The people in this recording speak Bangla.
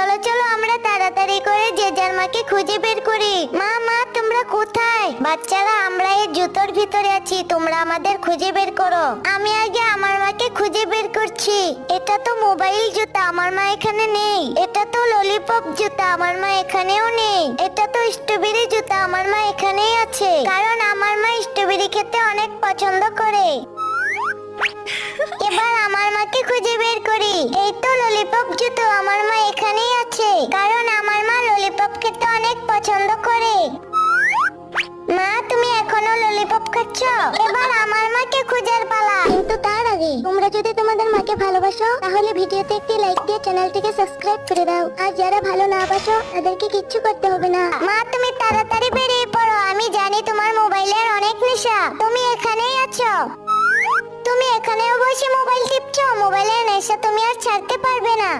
চলো চলো, আমরা তাড়াতাড়ি করে যে যার মাকে খুঁজে বের করি। মা মা, তোমরা কোথায়? বাচ্চারা, আমরা এই জুতোর ভিতরে আছি, তোমরা আমাদের খুঁজে বের করো। আমি আগে আমার মাকে খুঁজে বের করছি। এটা তো মোবাইল জুতা, আমার মা এখানে নেই। এটা তো ললিপপ জুতা, আমার মা এখানেও নেই। এটা তো স্ট্রবেরি জুতা, আমার মা এখানেই আছে। কারণ আমার মা স্ট্রবেরি খেতে অনেক পছন্দ করে। এবার আমার মাকে খুঁজে বের করি। এই তো ললিপপ জুতো, আমার মা এখানেই কারণ আমার মা ললিপপ খেতে অনেক পছন্দ করে। মা, তুমি এখনও ললিপপ খাচ্ছ? এবার আমার মাকে খুঁজার পালা। কিন্তু তার আগে, তোমরা যদি তোমাদের মাকে ভালোবাসো, তাহলে ভিডিওতে একটি লাইক দিয়ে চ্যানেলটিকে সাবস্ক্রাইব করে দাও। আর যারা ভালো না বাসো, তাদেরকে কিচ্ছু করতে হবে না। মা, তুমি তাড়াতাড়ি বেরিয়ে পড়ো। আমি জানি তোমার মোবাইলের অনেক নেশা। তুমি এখানেই আছো। তুমি এখানেও বসে মোবাইল টিপছো। মোবাইলের নেশা তুমি আর ছাড়তে পারবে না।